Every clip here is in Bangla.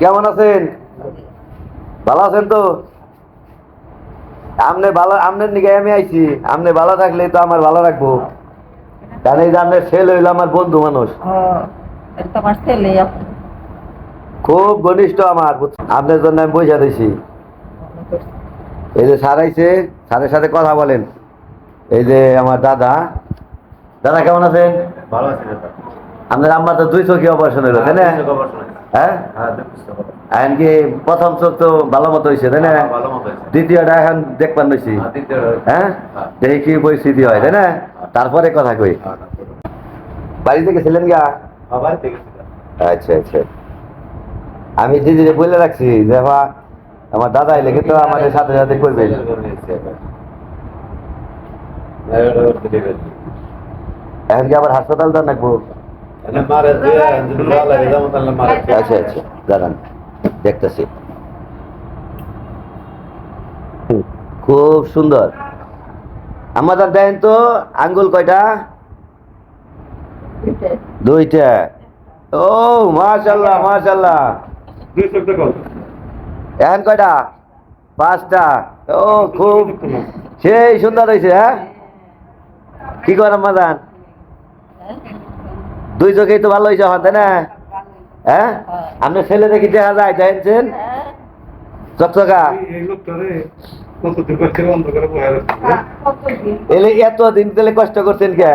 কেমন আছেন? ভালো আছেন তো? আমনে ভালো আমনের নিকে আমি আইছি। আমনে ভালো থাকলে তো আমার ভালো রাখব। কারণ এই যে আপনার ছেলে হইল আমার বন্ধু মানুষ। খুব ঘনিষ্ঠ আমার। আপনার জন্য আমি পয়সা দিছি। এই যে স্যার আইছে স্যারের সাথে কথা বলেন। এই যে আমার দাদা। দাদা কেমন আছেন? ভালো আছি দাদা। আপনার আম্মা তো দুই চোখে অপারেশন হইল তাই না? শোনাই হ্যাঁ? হ্যাঁ এমনকি প্রথম চোখ তো ভালো মতো হয়েছে তাই না? হয়েছে। দ্বিতীয়টা এখন দেখবার নইছি হ্যাঁ দেখি কি পরিস্থিতি হয় তাই না? তারপরে কথা কই। বাড়িতে গেছিলেন গা? আচ্ছা আচ্ছা। আমি দিদিরে বলে রাখছি যে আমার দাদা এলে কিন্তু আমাদের সাথে সাথে করবেন। এখন কি আবার হাসপাতাল তো নাকবো? আচ্ছা আচ্ছা দাঁড়ান দেখতেছি। হুম, খুব সুন্দর। আমাদের দেন তো আঙ্গুল কয়টা? দুইটা। ও মাশাল্লাহ মাশাল্লাহ এখন কয়টা? পাঁচটা। ও খুব সেই সুন্দর হয়েছে হ্যাঁ? কি করেন মাদান? দুই চোখেই তো ভালো হয়েছে আমার তাই না? হ্যাঁ? আপনার ছেলে দেখি দেখা যায় জানছেন চকচকা। এলে এত দিন তাহলে কষ্ট করছেন কে?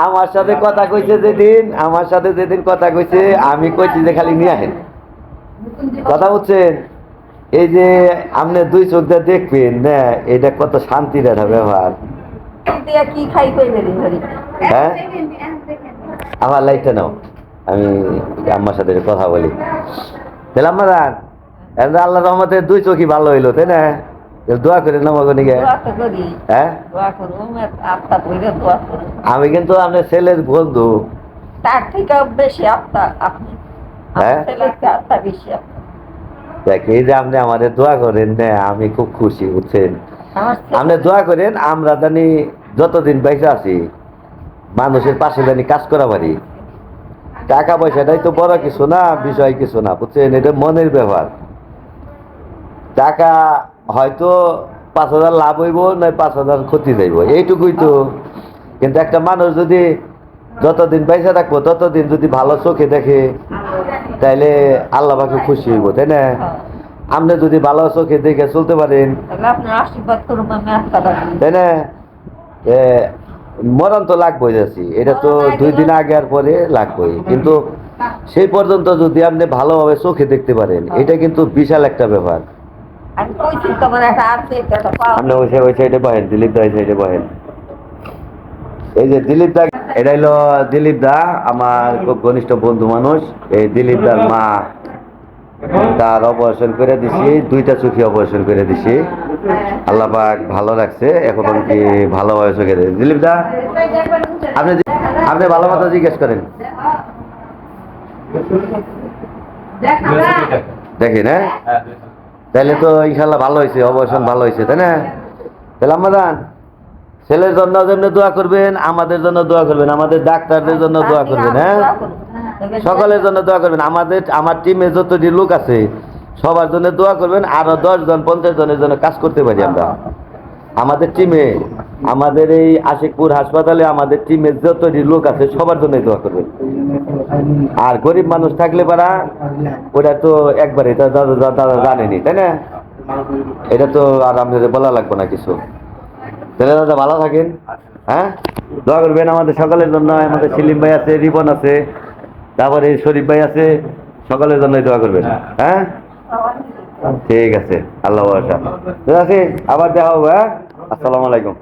আমার সাথে কথা কইছে যেদিন আমার সাথে যেদিন কথা কইছে আমি কইছি যে খালি নিয়ে আসেন কথা বলছেন? এই যে আপনি দুই চোখ দিয়ে দেখবেন না এটা কত শান্তির একটা ব্যবহার। হ্যাঁ? আমার লাইটটা নাও আমি আম্মার সাথে কথা বলি। তাহলে আম্মা আল্লাহ রহমতে দুই চোখই ভালো হইল তাই না? দোয়া করে নামো গনিকে দোয়া তো করি। হ্যাঁ? আমি কিন্তু আপনার ছেলের বন্ধু। তার থেকে বেশি আত্মা আপনি। হ্যাঁ? আত্মা বেশি আপনার। দেখ এই যে আপনি আমাদের দোয়া করেন না আমি খুব খুশি বুঝছেন? আপনি দোয়া করেন আমরা জানি যতদিন বেঁচে আছি মানুষের পাশে জানি কাজ করা পারি। টাকা পয়সাটাই তো বড় কিছু না বিষয় কিছু না বুঝছেন? এটা মনের ব্যাপার টাকা হয়তো পাঁচ হাজার লাভ হইব নয় পাঁচ হাজার ক্ষতি যাইব এইটুকুই তো। কিন্তু একটা মানুষ যদি যতদিন পয়সা থাকব ততদিন যদি ভালো চোখে দেখে তাইলে আল্লাহ পাকে খুশি হইব তাই না? আপনি যদি ভালো চোখে দেখে চলতে পারেন। তাই না? মরণ তো লাগবই যাচ্ছি এটা তো দুই দিন আগে আর পরে লাগবই। কিন্তু সেই পর্যন্ত যদি আপনি ভালোভাবে চোখে দেখতে পারেন এটা কিন্তু বিশাল একটা ব্যাপার। আপনি ওই ওই সাইডে বহেন দিলীপ দা ওই সাইডে বহেন এই যে দিলীপ দা এটা হলো দিলীপ দা আমার খুব ঘনিষ্ঠ বন্ধু মানুষ। এই দিলীপ দার মা তার অপারেশন করে দিছি, দুইটা চোখে অপারেশন করে দিছি। আল্লাহ পাক ভালো রাখছে, এখন কি ভালোভাবে চোখে দেয় দিলীপ দা আপনি আপনি ভালো মতো জিজ্ঞেস করেন। দেখেন হ্যাঁ? তাহলে তো ইনশাল্লাহ ভালো হয়েছে, অপারেশন ভালো হয়েছে, তাই না? তাহলে আমাদান ছেলের জন্য জন্য দোয়া করবেন আমাদের জন্য দোয়া করবেন আমাদের ডাক্তারদের জন্য দোয়া করবেন হ্যাঁ? সকলের জন্য দোয়া করবেন। আমাদের আমার টিমে যতটি লোক আছে সবার জন্য দোয়া করবেন আরও দশ জন পঞ্চাশ জনের জন্য কাজ করতে পারি আমরা। আমাদের টিমে আমাদের এই আশিকপুর হাসপাতালে আমাদের টিমে যতটি লোক আছে সবার জন্য দোয়া করবেন। আর গরিব মানুষ থাকলে পারা ওটা তো একবারে তা দাদা দাদা দাদা জানেনি তাই না? এটা তো আর আপনাদের বলা লাগবে না কিছু। তাহলে দাদা ভালো থাকেন। হ্যাঁ? দোয়া করবেন আমাদের সকালের জন্য। আমাদের সেলিম ভাই আছে রিপন আছে তারপরে শরীফ ভাই আছে সকালের জন্য দোয়া করবেন। হ্যাঁ। ঠিক আছে। আল্লাহ আছে আবার দেখা হবে হ্যাঁ? আসসালামু আলাইকুম।